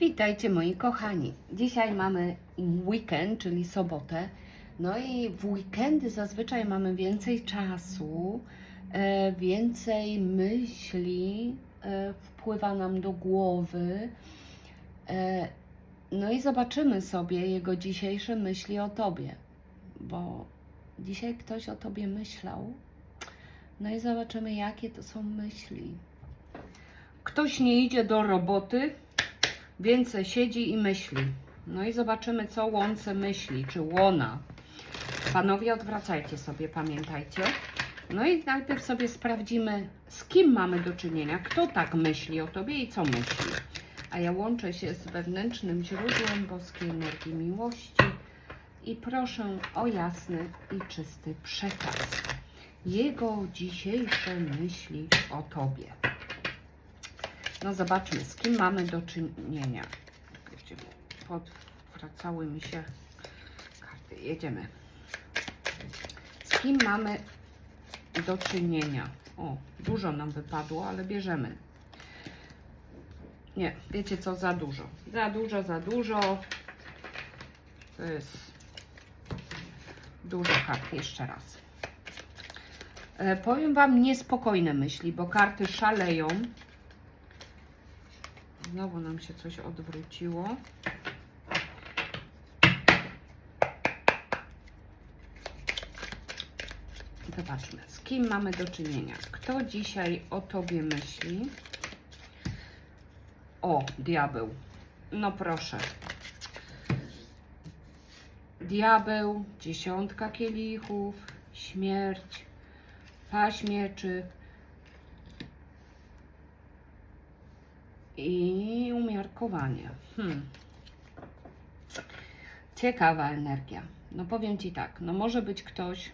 Witajcie moi kochani. Dzisiaj mamy weekend, czyli sobotę. No i w weekendy zazwyczaj mamy więcej czasu, e, więcej myśli e, wpływa nam do głowy. E, no i zobaczymy sobie jego dzisiejsze myśli o tobie, bo dzisiaj ktoś o tobie myślał. No i zobaczymy, jakie to są myśli. Ktoś nie idzie do roboty, Więcej siedzi i myśli. No i zobaczymy, co łące myśli, czy łona. Panowie, odwracajcie sobie, pamiętajcie. No i najpierw sobie sprawdzimy, z kim mamy do czynienia, kto tak myśli o tobie i co myśli. A ja łączę się z wewnętrznym źródłem boskiej energii miłości i proszę o jasny i czysty przekaz. Jego dzisiejsze myśli o tobie. No zobaczmy, z kim mamy do czynienia. Czekajcie, podwracały mi się karty. Jedziemy. Z kim mamy do czynienia? O, dużo nam wypadło, ale bierzemy. Nie, wiecie co, za dużo. Za dużo, za dużo. To jest dużo kart. Jeszcze raz. E, powiem Wam niespokojne myśli, bo karty szaleją. Znowu nam się coś odwróciło. Zobaczmy, z kim mamy do czynienia. Kto dzisiaj o tobie myśli? O, diabeł. No proszę. Diabeł, dziesiątka kielichów, śmierć, paź i umiarkowanie. Hmm. Ciekawa energia. No powiem Ci tak, no może być ktoś,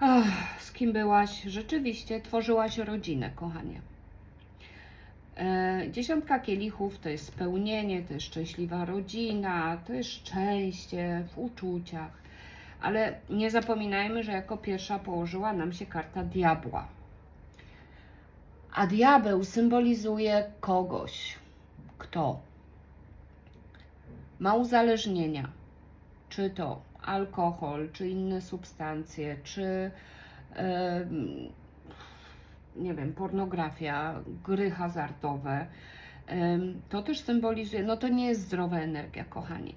ach, z kim byłaś, rzeczywiście tworzyłaś rodzinę, kochanie. E, dziesiątka kielichów to jest spełnienie, to jest szczęśliwa rodzina, to jest szczęście w uczuciach, ale nie zapominajmy, że jako pierwsza położyła nam się karta diabła. A diabeł symbolizuje kogoś, kto ma uzależnienia, czy to alkohol, czy inne substancje, czy em, nie wiem, pornografia, gry hazardowe. To też symbolizuje, no to nie jest zdrowa energia, kochani.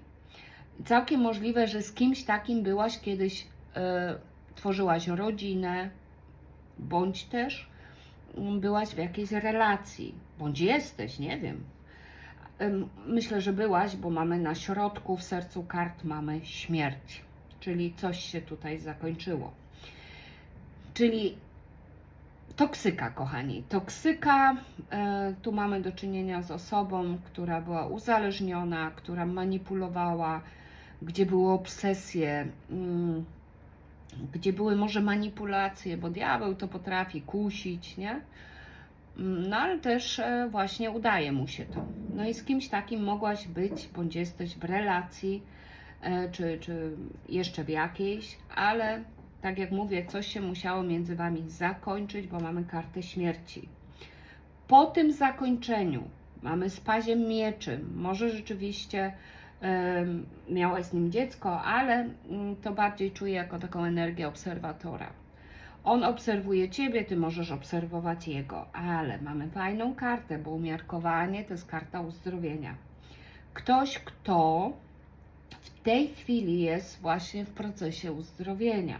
Całkiem możliwe, że z kimś takim byłaś kiedyś, e, tworzyłaś rodzinę, bądź też byłaś w jakiejś relacji, bądź jesteś, nie wiem. Em, Myślę, że byłaś, bo mamy na środku, w sercu kart mamy śmierć, czyli coś się tutaj zakończyło. Czyli toksyka, kochani. Toksyka, e, tu mamy do czynienia z osobą, która była uzależniona, która manipulowała, gdzie były obsesje. Gdzie były może manipulacje, bo diabeł to potrafi kusić, nie? No ale też e, właśnie udaje mu się to. No i z kimś takim mogłaś być, bądź jesteś w relacji, e, czy, czy jeszcze w jakiejś, ale tak jak mówię, coś się musiało między Wami zakończyć, bo mamy kartę śmierci. Po tym zakończeniu mamy spaziem mieczy. Może rzeczywiście em, miałaś z nim dziecko, ale mm, to bardziej czuję jako taką energię obserwatora. On obserwuje Ciebie, Ty możesz obserwować Jego, ale mamy fajną kartę, bo umiarkowanie to jest karta uzdrowienia. Ktoś, kto w tej chwili jest właśnie w procesie uzdrowienia.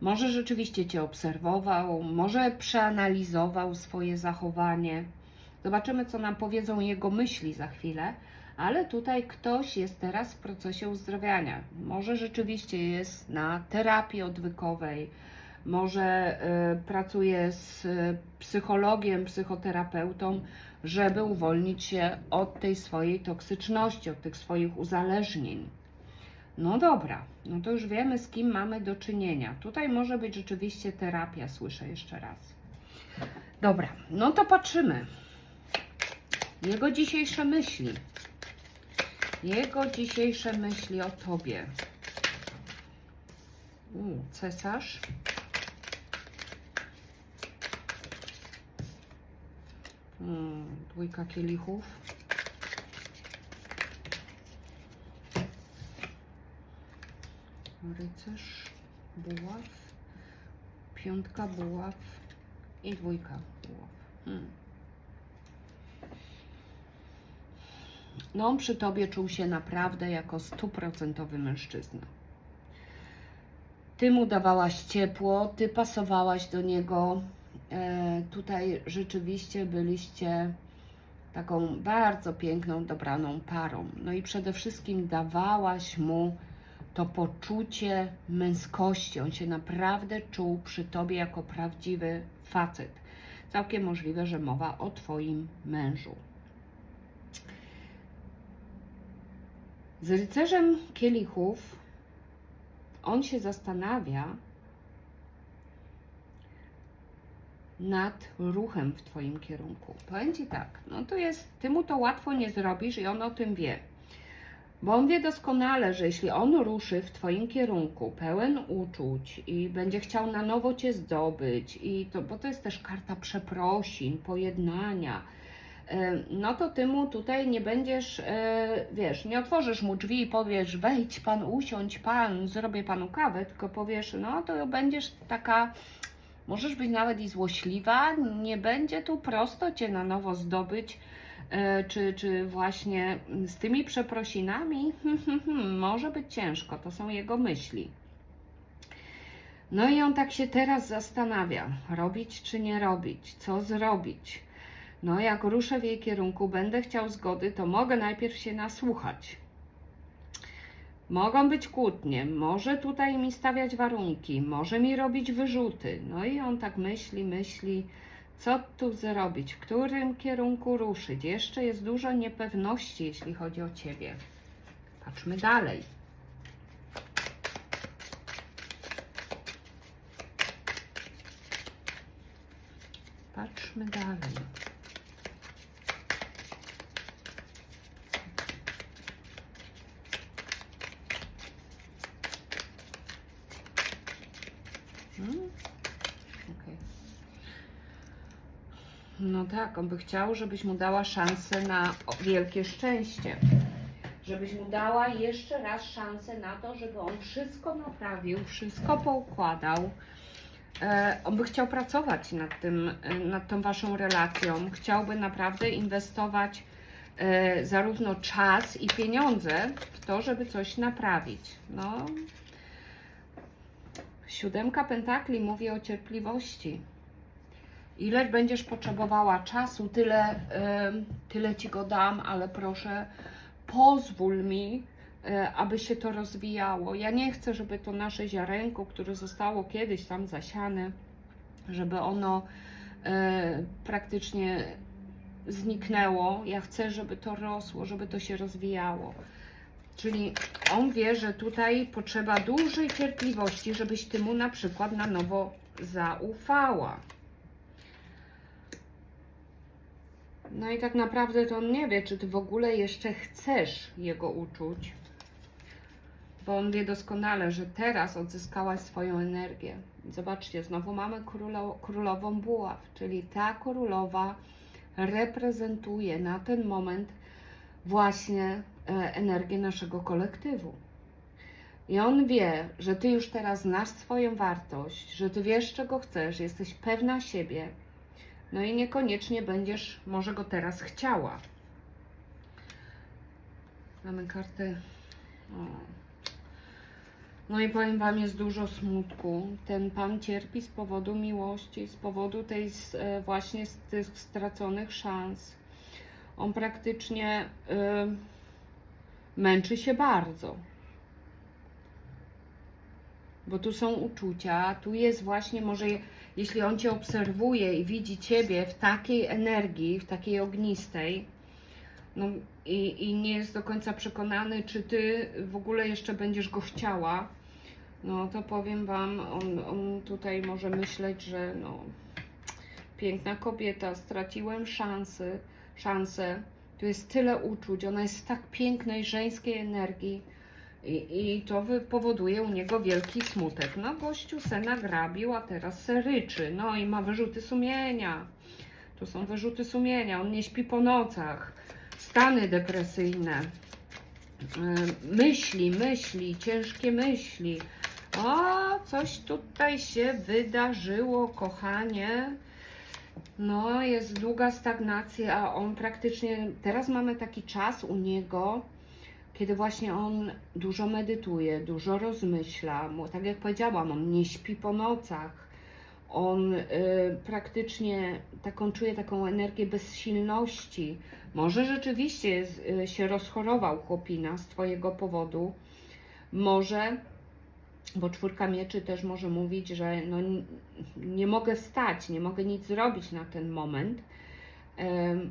Może rzeczywiście Cię obserwował, może przeanalizował swoje zachowanie. Zobaczymy, co nam powiedzą jego myśli za chwilę, ale tutaj ktoś jest teraz w procesie uzdrawiania. Może rzeczywiście jest na terapii odwykowej, może y, pracuje z y, psychologiem, psychoterapeutą, żeby uwolnić się od tej swojej toksyczności, od tych swoich uzależnień. No dobra, no to już wiemy, z kim mamy do czynienia. Tutaj może być rzeczywiście terapia, słyszę jeszcze raz. Dobra, no to patrzymy. Jego dzisiejsze myśli. Jego dzisiejsze myśli o Tobie. U, cesarz. Dwójka kielichów. Rycerz, buław, piątka buław i dwójka buław. Hmm. No, on przy tobie czuł się naprawdę jako stuprocentowy mężczyzna. Ty mu dawałaś ciepło, ty pasowałaś do niego. E, tutaj rzeczywiście byliście taką bardzo piękną, dobraną parą. No i przede wszystkim dawałaś mu to poczucie męskości. On się naprawdę czuł przy tobie jako prawdziwy facet. Całkiem możliwe, że mowa o twoim mężu. Z rycerzem kielichów on się zastanawia nad ruchem w Twoim kierunku. Powiem Ci tak, no to jest, Ty mu to łatwo nie zrobisz i on o tym wie. Bo on wie doskonale, że jeśli on ruszy w Twoim kierunku, pełen uczuć i będzie chciał na nowo Cię zdobyć, i to, bo to jest też karta przeprosin, pojednania, no to Ty mu tutaj nie będziesz, e, wiesz, nie otworzysz mu drzwi i powiesz, wejdź Pan, usiądź Pan, zrobię Panu kawę, tylko powiesz, no to będziesz taka Możesz być nawet i złośliwa, nie będzie tu prosto Cię na nowo zdobyć, e, czy, czy właśnie z tymi przeprosinami może być ciężko, to są jego myśli. No i on tak się teraz zastanawia, robić czy nie robić, co zrobić. No jak ruszę w jej kierunku, będę chciał zgody, to mogę najpierw się nasłuchać. Mogą być kłótnie, może tutaj mi stawiać warunki, może mi robić wyrzuty. No i on tak myśli, myśli, co tu zrobić, w którym kierunku ruszyć. Jeszcze jest dużo niepewności, jeśli chodzi o ciebie. Patrzmy dalej. Patrzmy dalej. Hmm? Okej. No tak, on by chciał, żebyś mu dała szansę na wielkie szczęście. Żebyś mu dała jeszcze raz szansę na to, żeby on wszystko naprawił, wszystko poukładał. E, on by chciał pracować nad tym, e, nad tą waszą relacją. Chciałby naprawdę inwestować e, zarówno czas i pieniądze w to, żeby coś naprawić. No, Siódemka pentakli mówi o cierpliwości. Ile będziesz potrzebowała czasu, tyle, tyle ci go dam, ale proszę, pozwól mi, e, aby się to rozwijało. Ja nie chcę, żeby to nasze ziarenko, które zostało kiedyś tam zasiane, żeby ono e, praktycznie zniknęło. Ja chcę, żeby to rosło, żeby to się rozwijało. Czyli on wie, że tutaj potrzeba dużej cierpliwości, żebyś ty mu na przykład na nowo zaufała. No i tak naprawdę to on nie wie, czy ty w ogóle jeszcze chcesz jego uczuć. Bo on wie doskonale, że teraz odzyskałaś swoją energię. Zobaczcie, znowu mamy królo, królową buław, czyli ta królowa reprezentuje na ten moment właśnie e, energię naszego kolektywu. I on wie, że ty już teraz znasz swoją wartość, że ty wiesz, czego chcesz, jesteś pewna siebie, no i niekoniecznie będziesz może go teraz chciała. Mamy kartę. O. No i powiem Wam, jest dużo smutku. Ten Pan cierpi z powodu miłości, z powodu tej e, właśnie z tych straconych szans. On praktycznie y, męczy się bardzo. Bo tu są uczucia, tu jest właśnie może, jeśli on Cię obserwuje i widzi Ciebie w takiej energii, w takiej ognistej, no i, i nie jest do końca przekonany, czy Ty w ogóle jeszcze będziesz go chciała, no to powiem Wam, on, on tutaj może myśleć, że no, piękna kobieta, straciłem szansę, szansę. Tu jest tyle uczuć, ona jest w tak pięknej żeńskiej energii i, i to powoduje u niego wielki smutek. No gościu se nagrabił, a teraz se ryczy, no i ma wyrzuty sumienia. Tu są wyrzuty sumienia, on nie śpi po nocach, stany depresyjne. y, myśli, myśli, ciężkie myśli. O, coś tutaj się wydarzyło, kochanie. No, jest długa stagnacja, a on praktycznie, teraz mamy taki czas u niego, kiedy właśnie on dużo medytuje, dużo rozmyśla. Mu- Tak jak powiedziałam, on nie śpi po nocach. On y, praktycznie taką czuje taką energię bezsilności. Może rzeczywiście jest, y, się rozchorował chłopina z Twojego powodu. Może, bo czwórka mieczy też może mówić, że no, nie mogę wstać, nie mogę nic zrobić na ten moment, em,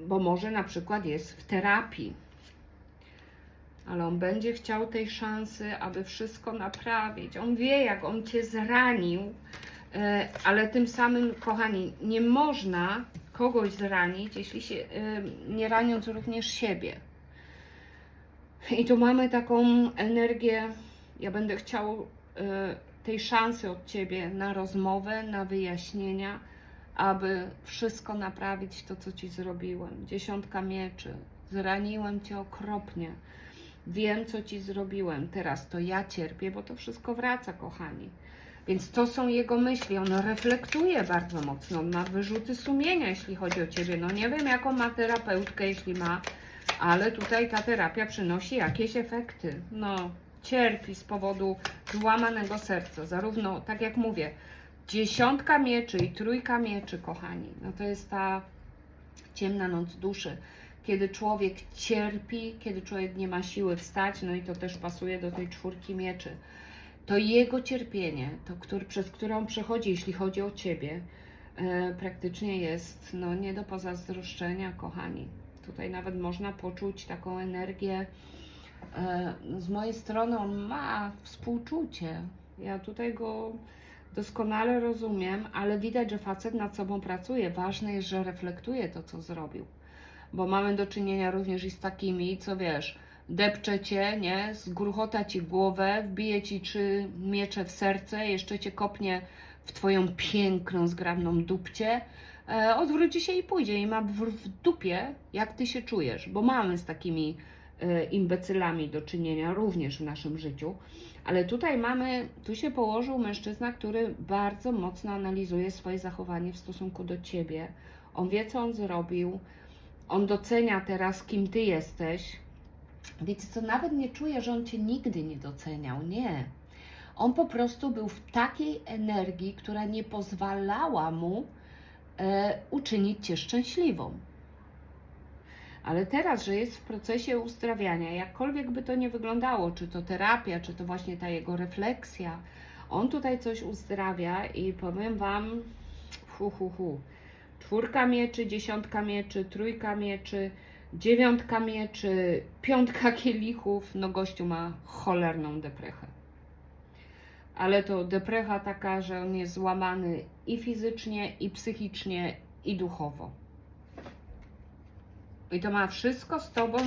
bo może na przykład jest w terapii. Ale on będzie chciał tej szansy, aby wszystko naprawić. On wie, jak on cię zranił, e, ale tym samym, kochani, nie można kogoś zranić, jeśli się e, nie raniąc również siebie. I tu mamy taką energię, ja będę chciał e, tej szansy od Ciebie na rozmowę, na wyjaśnienia, aby wszystko naprawić to, co Ci zrobiłem. Dziesiątka mieczy, zraniłem Cię okropnie. Wiem, co Ci zrobiłem. Teraz to ja cierpię, bo to wszystko wraca, kochani. Więc to są jego myśli. On reflektuje bardzo mocno. On ma wyrzuty sumienia, jeśli chodzi o Ciebie. No nie wiem, jaką ma terapeutkę, jeśli ma, ale tutaj ta terapia przynosi jakieś efekty. No, cierpi z powodu złamanego serca. Zarówno, tak jak mówię, dziesiątka mieczy i trójka mieczy, kochani. No to jest ta ciemna noc duszy. Kiedy człowiek cierpi, kiedy człowiek nie ma siły wstać, no i to też pasuje do tej czwórki mieczy. To jego cierpienie, to, który, przez które on przechodzi, jeśli chodzi o ciebie, e, praktycznie jest no, nie do pozazdroszczenia, kochani. Tutaj nawet można poczuć taką energię. E, z mojej strony on ma współczucie. Ja tutaj go doskonale rozumiem, ale widać, że facet nad sobą pracuje. Ważne jest, że reflektuje to, co zrobił. Bo mamy do czynienia również i z takimi, co wiesz, depcze cię, nie? Zgruchota ci głowę, wbije ci trzy miecze w serce, jeszcze cię kopnie w twoją piękną, zgrabną dupcie, e, odwróci się i pójdzie i ma w, w dupie, jak ty się czujesz, bo mamy z takimi e, imbecylami do czynienia również w naszym życiu. Ale tutaj mamy, tu się położył mężczyzna, który bardzo mocno analizuje swoje zachowanie w stosunku do ciebie. On wie, co on zrobił, on docenia teraz, kim ty jesteś. Wiecie co, nawet nie czuję, że on cię nigdy nie doceniał. Nie. On po prostu był w takiej energii, która nie pozwalała mu e, uczynić cię szczęśliwą. Ale teraz, że jest w procesie uzdrawiania, jakkolwiek by to nie wyglądało, czy to terapia, czy to właśnie ta jego refleksja, on tutaj coś uzdrawia i powiem Wam, hu, hu, hu. Czwórka mieczy, dziesiątka mieczy, trójka mieczy, dziewiątka mieczy, piątka kielichów, no gościu ma cholerną deprechę. Ale to deprecha taka, że on jest złamany i fizycznie, i psychicznie, i duchowo. I to ma wszystko z Tobą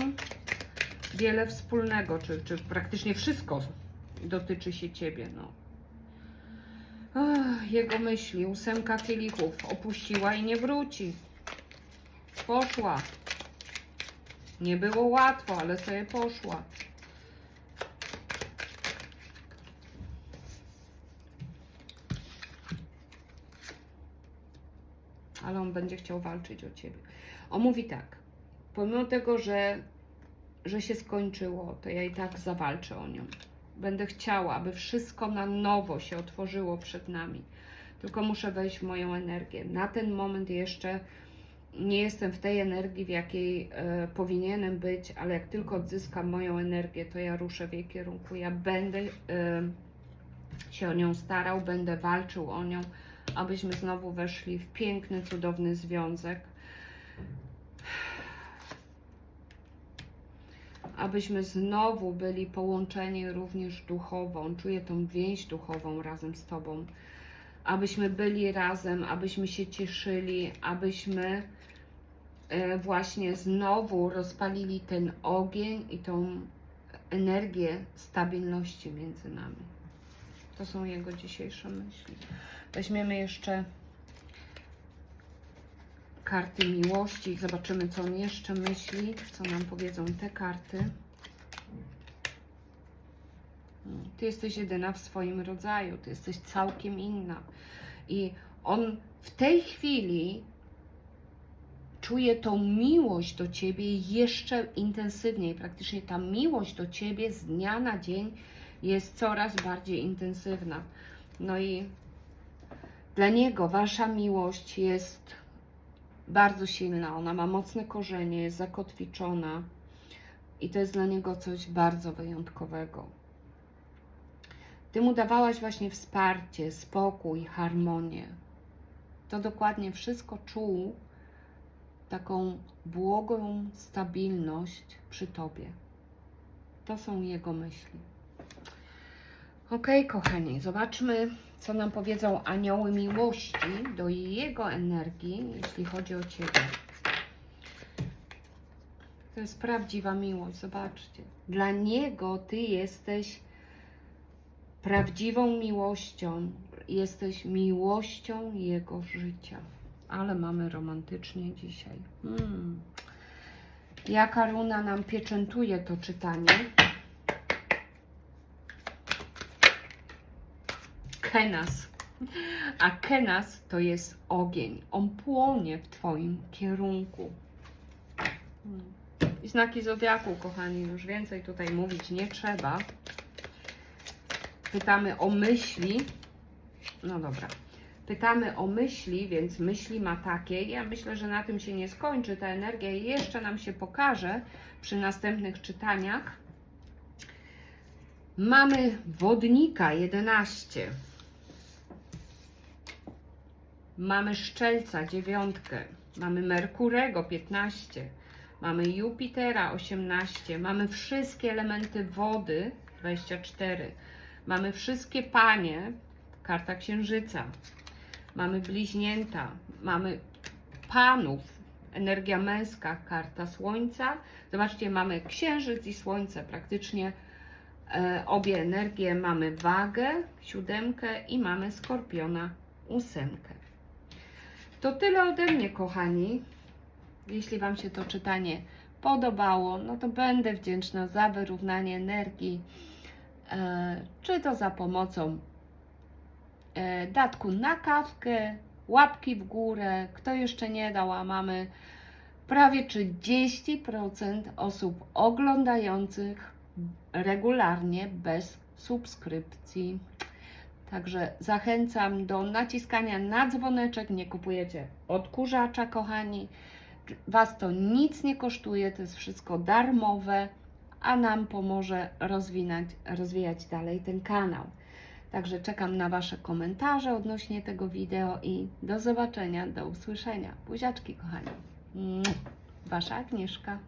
wiele wspólnego, czy, czy praktycznie wszystko dotyczy się Ciebie, no. Ach, jego myśli, ósemka kielichów, opuściła i nie wróci. Poszła. Nie było łatwo, ale sobie poszła. Ale on będzie chciał walczyć o ciebie. On mówi tak. Pomimo tego, że, że się skończyło, to ja i tak zawalczę o nią. Będę chciała, aby wszystko na nowo się otworzyło przed nami. Tylko muszę wejść w moją energię. Na ten moment jeszcze nie jestem w tej energii, w jakiej e, powinienem być, ale jak tylko odzyskam moją energię, to ja ruszę w jej kierunku. Ja będę e, się o nią starał, będę walczył o nią, abyśmy znowu weszli w piękny, cudowny związek. Abyśmy znowu byli połączeni również duchowo. Czuję tą więź duchową razem z Tobą. Abyśmy byli razem, abyśmy się cieszyli, abyśmy e, właśnie znowu rozpalili ten ogień i tą energię stabilności między nami. To są jego dzisiejsze myśli. Weźmiemy jeszcze karty miłości zobaczymy, co on jeszcze myśli, co nam powiedzą te karty. Ty jesteś jedyna w swoim rodzaju, ty jesteś całkiem inna. I on w tej chwili czuje tą miłość do ciebie jeszcze intensywniej. Praktycznie ta miłość do ciebie z dnia na dzień jest coraz bardziej intensywna. No i dla niego wasza miłość jest bardzo silna, ona ma mocne korzenie, jest zakotwiczona i to jest dla niego coś bardzo wyjątkowego. Ty mu dawałaś właśnie wsparcie, spokój, harmonię. To dokładnie wszystko czuł taką błogą stabilność przy tobie. To są jego myśli. Ok, kochani, zobaczmy, co nam powiedzą anioły miłości do jego energii, jeśli chodzi o ciebie. To jest prawdziwa miłość, zobaczcie. Dla niego ty jesteś prawdziwą miłością, jesteś miłością jego życia. Ale mamy romantycznie dzisiaj. Hmm. Jaka runa nam pieczętuje to czytanie? Kenas. A Kenas to jest ogień. On płonie w Twoim kierunku. Hmm. I znaki zodiaku, kochani, już więcej tutaj mówić nie trzeba. Pytamy o myśli. No dobra. Pytamy o myśli, więc myśli ma takie. Ja myślę, że na tym się nie skończy. Ta energia jeszcze nam się pokaże przy następnych czytaniach. Mamy wodnika 11. Mamy szczelca dziewiątkę. Mamy Merkurego 15. Mamy Jupitera 18. Mamy wszystkie elementy wody 24. Mamy wszystkie panie, karta księżyca. Mamy bliźnięta, mamy panów, energia męska, karta słońca. Zobaczcie, mamy księżyc i słońce, praktycznie e, obie energie. Mamy wagę, siódemkę i mamy skorpiona, ósemkę. To tyle ode mnie, kochani. Jeśli Wam się to czytanie podobało, no to będę wdzięczna za wyrównanie energii e, czy to za pomocą e, datku na kawkę, łapki w górę. Kto jeszcze nie dał, a mamy prawie 30% osób oglądających regularnie bez subskrypcji. Także zachęcam do naciskania na dzwoneczek. Nie kupujecie odkurzacza, kochani. Was to nic nie kosztuje, to jest wszystko darmowe a nam pomoże rozwinać, rozwijać dalej ten kanał. Także czekam na Wasze komentarze odnośnie tego wideo i do zobaczenia, do usłyszenia. Buziaczki, kochani. Wasza Agnieszka.